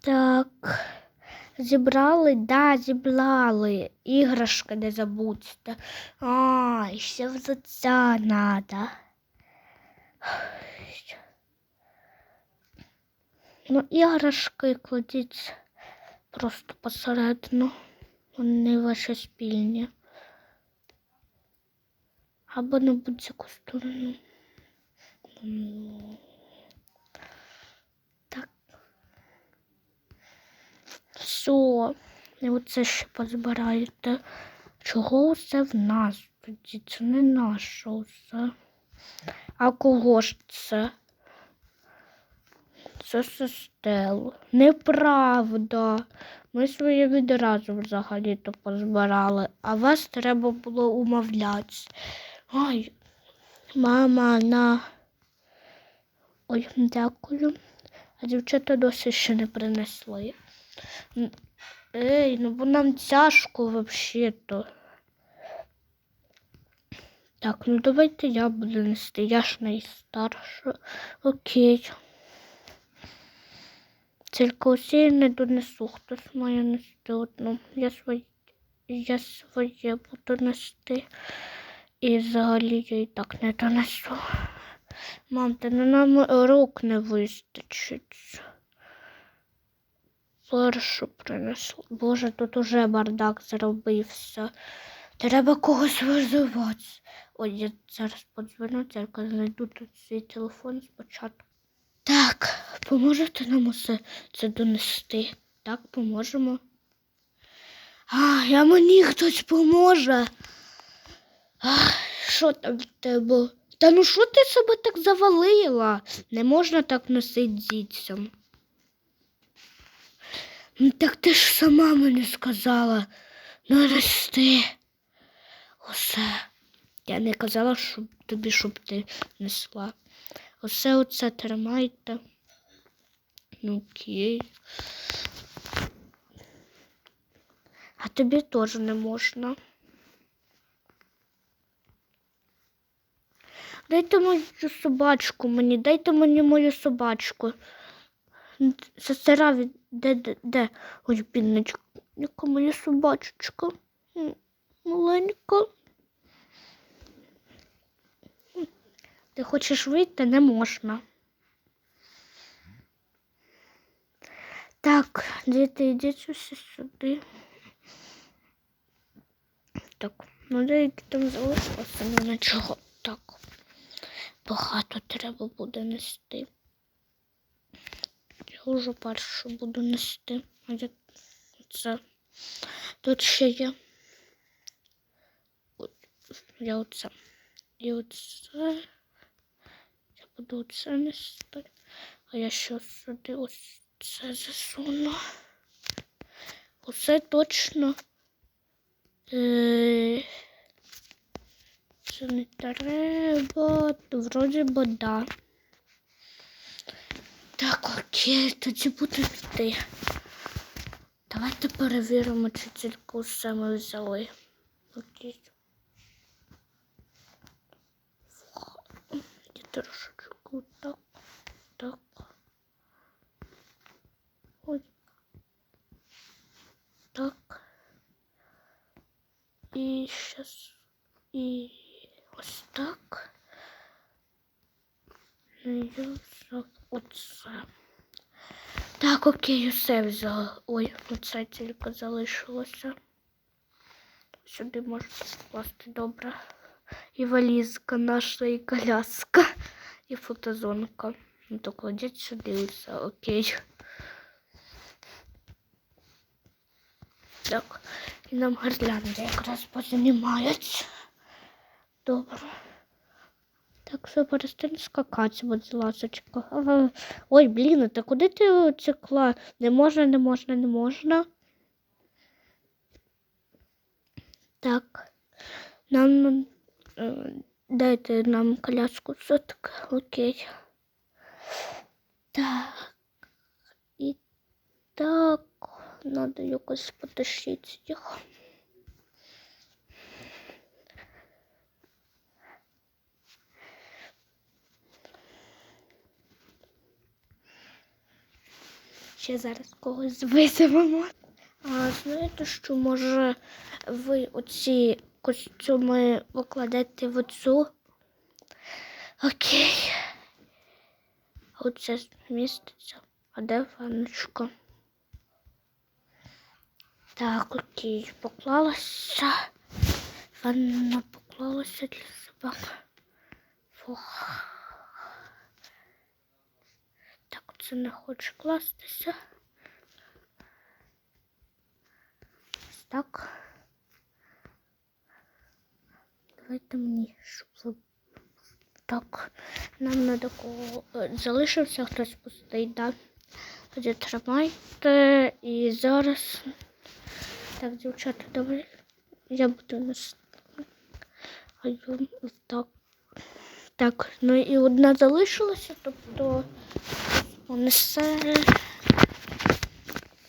Так. Зібрали? Да, зібрали. Іграшки не забудьте. А, ще взуття надо. Ну, іграшки кладіть просто посередину. Вони ваші спільні. Або на будь-яку сторону. М. Так. Все. І оце ще позбираєте. Чого все в нас тоді? Це не наше все. А кого ж це? Це сестел. Неправда. Ми своє відразу взагалі-то позбирали, а вас треба було умовляти. Ой, мама, на. Ой, дякую. А дівчата досі ще не принесли. Ей, ну бо нам тяжко взагалі-то. Так, ну давайте я буду нести. Я ж найстарша. Окей. Тільки усі не донесу. Хтось має нести одну. Я своє, я своє буду нести. І взагалі я і так не донесу. Мам, та на нам рук не вистачить. Першу принесла. Боже, тут уже бардак зробився. Треба когось визивати. Ой, я зараз подзвоню, тільки знайду тут свій телефон спочатку. Так, поможете нам усе це донести? Так, поможемо. А, я мені хтось поможе. А, що там в тебе? Та ну що ти себе так завалила? Не можна так носити дітям. Ну так ти ж сама мені сказала. Ну нести. Усе. Я не казала, щоб тобі, щоб ти несла. Усе оце тримайте. Ну, Окей. А тобі теж не можна. Дайте мою собачку мені, дайте мені мою собачку. Сестра, від- де, де, де? Ой, бідничка, яка моя собачечка. Маленька. Ти хочеш вийти, не можна. Так, діти, йдіть усі сюди. Так, ну деякі там залишилося, ну нічого. Так. Багато треба буде нести. Вже першу буду нести. А це. Тут ще є. От, Я оце. І оце. Я буду оце нести. А я ще сюди ось це засуну. Оце точно. Е, це не треба. Вроді би да. Так, окей, тоді буду йти. Давайте перевіримо, чи тільки усе ми взяли. Окей. Я трошечку так, так. Ой. Так. І щас. І ось так. Ну, я взяв оце. Так, окей, усе взяла. Ой, оце тільки залишилося. Сюди можна покласти добре. І валізка наша, і коляска, і фотозонка. Ну, то кладіть сюди все, окей. Так, і нам гірлянди якраз позанімають. Добре. Так, все, перестань скакати, будь ласочка. Ой, блін, та куди ти цикла? Не можна, не можна, не можна. Так. Нам е, дайте нам коляску все-таки. Окей. Так. І так. Надо якось потащити їх. Ще зараз когось визовемо. А знаєте, що може ви оці костюми покладете в оцю? Окей. Оце зміститься. А де ванночка? Так, окей, поклалася. Ванна поклалася для собак. Фух. Так, це не хоче кластися. Так. Давайте мені, щоб. Так, нам на такого е, залишився хтось пустий, да? Тоді тримайте і зараз. Так, дівчата, давай. Я буду нас. Так. Так, ну і одна залишилася, тобто понесе.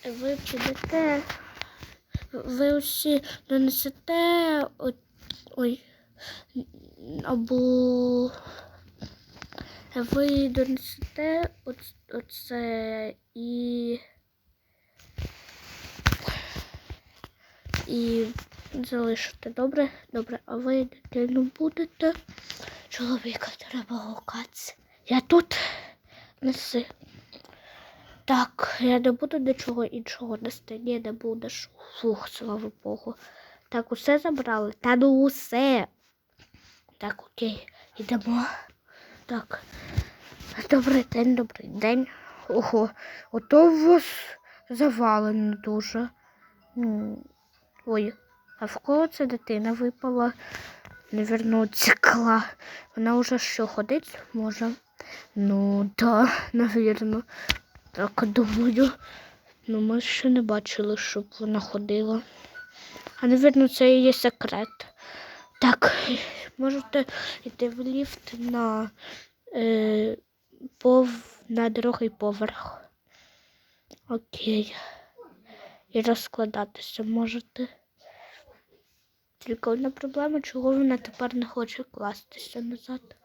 Ви підете. Ви усі донесете. Ой. Або ви донесете оц- оце і. І залишите. Добре? Добре, а ви дитину будете. Чоловіка треба гукати. Я тут неси. Так, я не буду нічого іншого нести. Ні, не будеш. Фух, слава Богу. Так, усе забрали? Та ну усе. Так, окей, йдемо. Так. Добрий день, добрий день. Ого, ото у вас завалено дуже. Ой, а в кого це дитина випала? Невірно, цікла. Вона вже що ходить може? Ну, да, навірно. Так, думаю. Ну, ми ще не бачили, щоб вона ходила. А навірно, це є секрет. Так, можете йти в ліфт на, е, пов... на другий поверх. Окей. І розкладатися можете. Тільки одна проблема, чого вона тепер не хоче кластися назад.